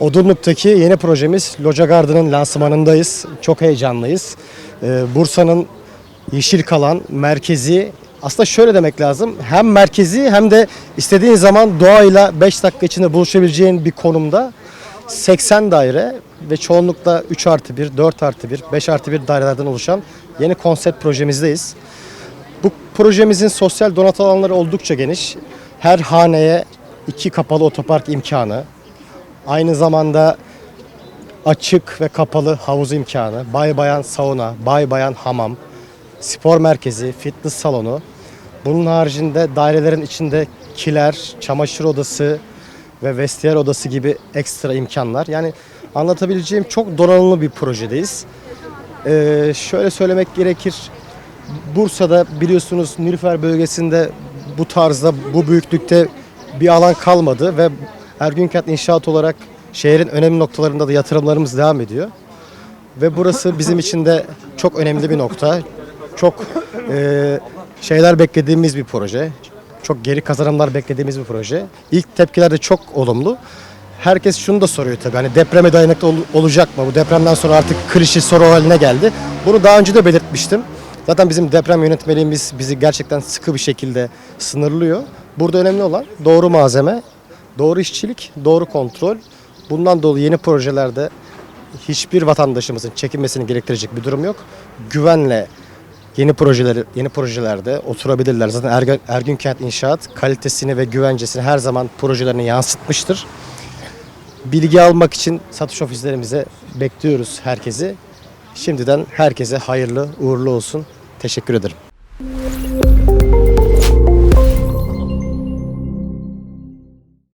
Odunluk'taki yeni projemiz Loca Garden'ın lansmanındayız. Çok heyecanlıyız. Ee, Bursa'nın yeşil kalan merkezi aslında şöyle demek lazım. Hem merkezi hem de istediğin zaman doğayla 5 dakika içinde buluşabileceğin bir konumda 80 daire ve çoğunlukla 3 artı 1, 4 artı 1, 5 artı 1 dairelerden oluşan yeni konsept projemizdeyiz. Bu projemizin sosyal donat alanları oldukça geniş. Her haneye iki kapalı otopark imkanı, aynı zamanda açık ve kapalı havuz imkanı, bay bayan sauna, bay bayan hamam, spor merkezi, fitness salonu. Bunun haricinde dairelerin içinde kiler, çamaşır odası ve vestiyer odası gibi ekstra imkanlar. Yani anlatabileceğim çok donanımlı bir projedeyiz. Ee, şöyle söylemek gerekir. Bursa'da biliyorsunuz Nilüfer bölgesinde bu tarzda, bu büyüklükte bir alan kalmadı ve Ergünkent İnşaat olarak şehrin önemli noktalarında da yatırımlarımız devam ediyor. Ve burası bizim için de çok önemli bir nokta. Çok e, şeyler beklediğimiz bir proje. Çok geri kazanımlar beklediğimiz bir proje. İlk tepkiler de çok olumlu. Herkes şunu da soruyor tabii. Hani depreme dayanıklı ol- olacak mı? Bu depremden sonra artık klişe soru haline geldi. Bunu daha önce de belirtmiştim. Zaten bizim deprem yönetmeliğimiz bizi gerçekten sıkı bir şekilde sınırlıyor. Burada önemli olan doğru malzeme, doğru işçilik, doğru kontrol. Bundan dolayı yeni projelerde hiçbir vatandaşımızın çekinmesini gerektirecek bir durum yok. Güvenle yeni projeleri yeni projelerde oturabilirler. Zaten Ergün, Ergün Kent İnşaat kalitesini ve güvencesini her zaman projelerine yansıtmıştır. Bilgi almak için satış ofislerimize bekliyoruz herkesi. Şimdiden herkese hayırlı uğurlu olsun. Teşekkür ederim.